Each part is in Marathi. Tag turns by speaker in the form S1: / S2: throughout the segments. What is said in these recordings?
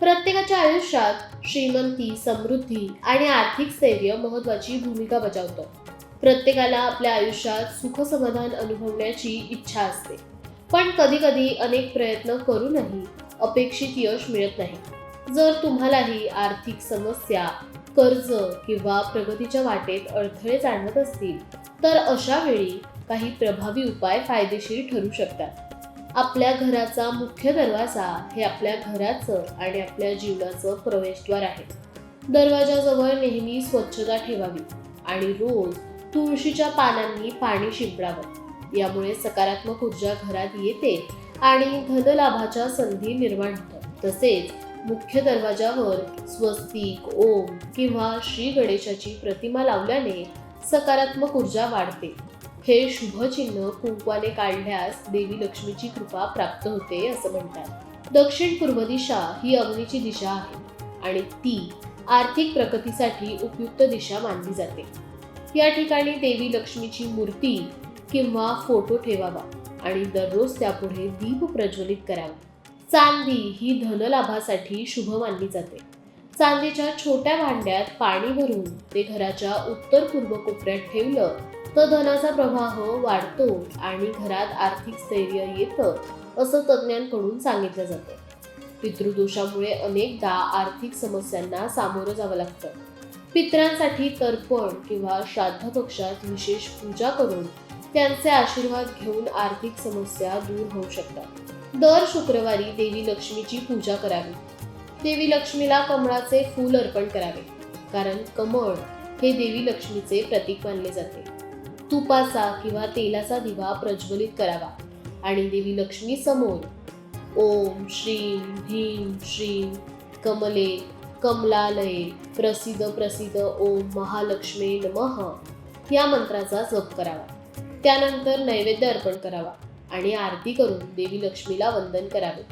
S1: प्रत्येकाच्या आयुष्यात श्रीमंती समृद्धी आणि आर्थिक स्थैर्य महत्वाची भूमिका बजावतं. प्रत्येकाला आपल्या आयुष्यात सुख समाधान अनुभवण्याची इच्छा असते. पण कधी कधी अनेक प्रयत्न करूनही अपेक्षित यश मिळत नाही. जर तुम्हालाही आर्थिक समस्या कर्ज किंवा प्रगतीच्या वाटेत अडथळे जाणवत असतील तर अशा वेळी काही प्रभावी उपाय फायदेशीर ठरू शकतात. आपल्या घराचा मुख्य दरवाजा हे आपल्या घराचं आणि आपल्या जीवनाचं प्रवेशद्वार आहे. दरवाजाजवळ नेहमी स्वच्छता ठेवावी आणि रोज तुळशीच्या पानांनी पाणी शिंपडावं. यामुळे सकारात्मक ऊर्जा घरात येते आणि धनलाभाच्या संधी निर्माण होतात. तसेच मुख्य दरवाजावर स्वस्तिक ओम किंवा श्री गणेशाची प्रतिमा लावल्याने सकारात्मक ऊर्जा वाढते. हे शुभचिन्ह कुंकवाने काढल्यास देवी लक्ष्मीची कृपा प्राप्त होते असं म्हणतात. दक्षिण पूर्व दिशा ही अग्नीची दिशा आहे आणि ती आर्थिक प्रगतीसाठी उपयुक्त दिशा मानली जाते. या ठिकाणी देवी लक्ष्मीची मूर्ती किंवा फोटो ठेवावा आणि दररोज त्यापुढे दीप प्रज्वलित करावा. चांदी ही धनलाभासाठी शुभ मानली जाते. चांदीच्या छोट्या भांड्यात पाणी भरून ते घराच्या उत्तर पूर्व कोपऱ्यात ठेवलं तर धनाचा प्रवाह वाढतो आणि घरात आर्थिक स्थैर्य येतं असं तज्ज्ञांकडून सांगितलं जातं. पितृदोषामुळे अनेकदा आर्थिक समस्यांना सामोरं जावं लागतं. पित्रांसाठी तर्पण किंवा श्राद्ध पक्षात विशेष पूजा करून त्यांचे आशीर्वाद घेऊन आर्थिक समस्या दूर होऊ शकतात. दर शुक्रवारी देवी लक्ष्मीची पूजा करावी. देवी लक्ष्मीला कमळाचे फूल अर्पण करावे कारण कमळ हे देवी लक्ष्मीचे प्रतीक मानले जाते. तुपाचा किंवा तेलाचा दिवा प्रज्वलित करावा. आणि देवी लक्ष्मी समोर ओम श्रीं ह्रीं श्रीम कमले कमलालये प्रसिद्ध प्रसिद्ध ओम महालक्ष्मी नमः या मंत्राचा जप करावा. त्यानंतर नैवेद्य अर्पण करावा आणि आरती करून देवी लक्ष्मीला वंदन करावे.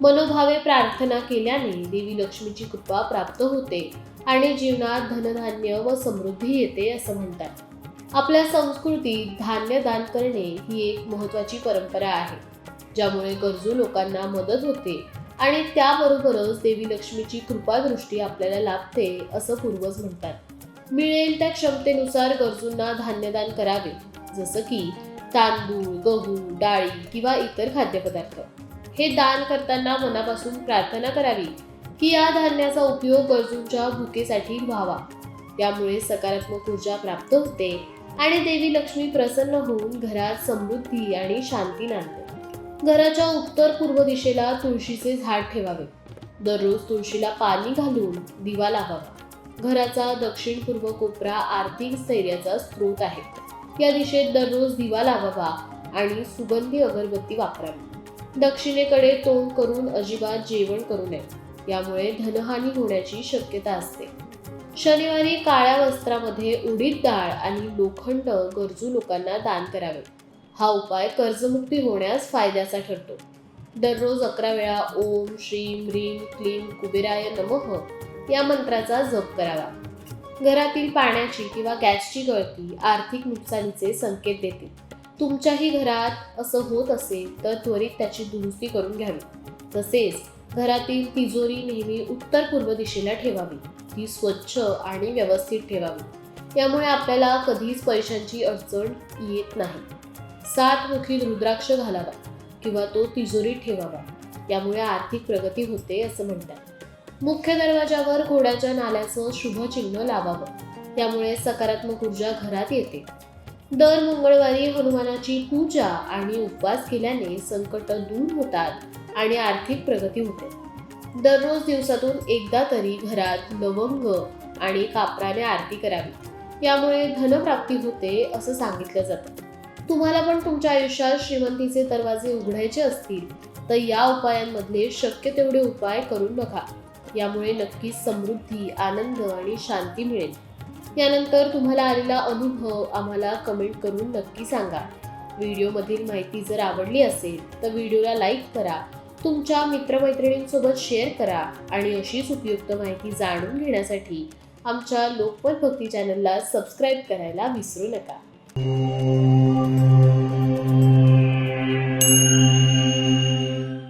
S1: मनोभावे प्रार्थना केल्याने देवी लक्ष्मीची कृपा प्राप्त होते आणि जीवनात धनधान्य व समृद्धी येते असं म्हणतात. आपल्या संस्कृतीत धान्य दान करणे ही एक महत्वाची परंपरा आहे ज्यामुळे गरजू लोकांना मदत होते आणि त्याबरोबरच देवी लक्ष्मीची कृपादृष्टी आपल्याला लाभते असं पूर्वज म्हणतात. मिळेल त्या क्षमतेनुसार गरजूंना धान्यदान करावे जसं की तांदूळ गहू डाळी किंवा इतर खाद्यपदार्थ. हे दान करताना मनापासून प्रार्थना करावी की या धान्याचा उपयोग गरजूंच्या भुकेसाठी व्हावा. त्यामुळे सकारात्मक ऊर्जा प्राप्त होते आणि देवी लक्ष्मी प्रसन्न होऊन घरात समृद्धी आणि शांती नांदते. घराच्या उत्तर पूर्व दिशेला तुळशीचे झाड ठेवावे. दररोज तुळशीला पाणी घालून दिवा लावावा. घराचा दक्षिण पूर्व कोपरा आर्थिक स्थैर्याचा स्रोत आहे. या दिशेत दररोज दिवा लावावा आणि सुगंधी अगरबत्ती वापरावी. दक्षिणेकडे तोंड करून अजिबात जेवण करू नये. यामुळे धनहानी होण्याची शक्यता असते. शनिवारी काळ्या वस्त्रामध्ये उडीद डाळ आणि लोखंड गरजू लोकांना दान करावे. हा उपाय कर्जमुक्ती होण्यास फायद्याचा ठरतो. दररोज अकरा वेळा ओम श्रीम ह्रीम क्लीम कुबेराय नमः या मंत्राचा जप करावा. घरातील पाण्याची किंवा गॅसची गळती आर्थिक नुकसानीचे संकेत देते. तुमच्याही घरात असं होत असेल तर त्वरित त्याची दुरुस्ती करून घ्यावी. तसेच घरातील तिजोरी नेहमी उत्तर पूर्व दिशेला ठेवावी. ही स्वच्छ आणि व्यवस्थित ठेवावी. यामुळे आपल्याला कधीच पैशांची अडचण येत नाही. सात मुखी रुद्राक्ष घालावा किंवा तो तिजोरीत ठेवावा. यामुळे आर्थिक प्रगती होते असं म्हणतात. मुख्य दरवाजावर घोड्याच्या नाल्याचं शुभ चिन्ह लावावं. त्यामुळे सकारात्मक ऊर्जा घरात येते. दर मंगळवारी हनुमानाची पूजा आणि उपवास केल्याने संकट दूर होतात आणि आर्थिक प्रगती होते. दररोज दिवसातून एकदा तरी घरात लवंग आणि कापराने आरती करावी. यामुळे धनप्राप्ती होते असं सांगितलं जातं. तुम्हाला पण तुमच्या आयुष्यात श्रीमंतीचे दरवाजे उघडायचे असतील तर या उपायांमधले शक्य तेवढे उपाय करून बघा. यामुळे नक्कीच समृद्धी आनंद आणि शांती मिळेल. यानंतर तुम्हाला आलेला अनुभव आम्हाला कमेंट करून नक्की सांगा. व्हिडिओमधील माहिती जर आवडली असेल तर व्हिडिओला लाईक करा तुमच्या मित्रमैत्रिणींसोबत शेअर करा आणि अशीच उपयुक्त माहिती जाणून घेण्यासाठी आमच्या लोकमत भक्ती चॅनलला सबस्क्राईब करायला विसरू नका.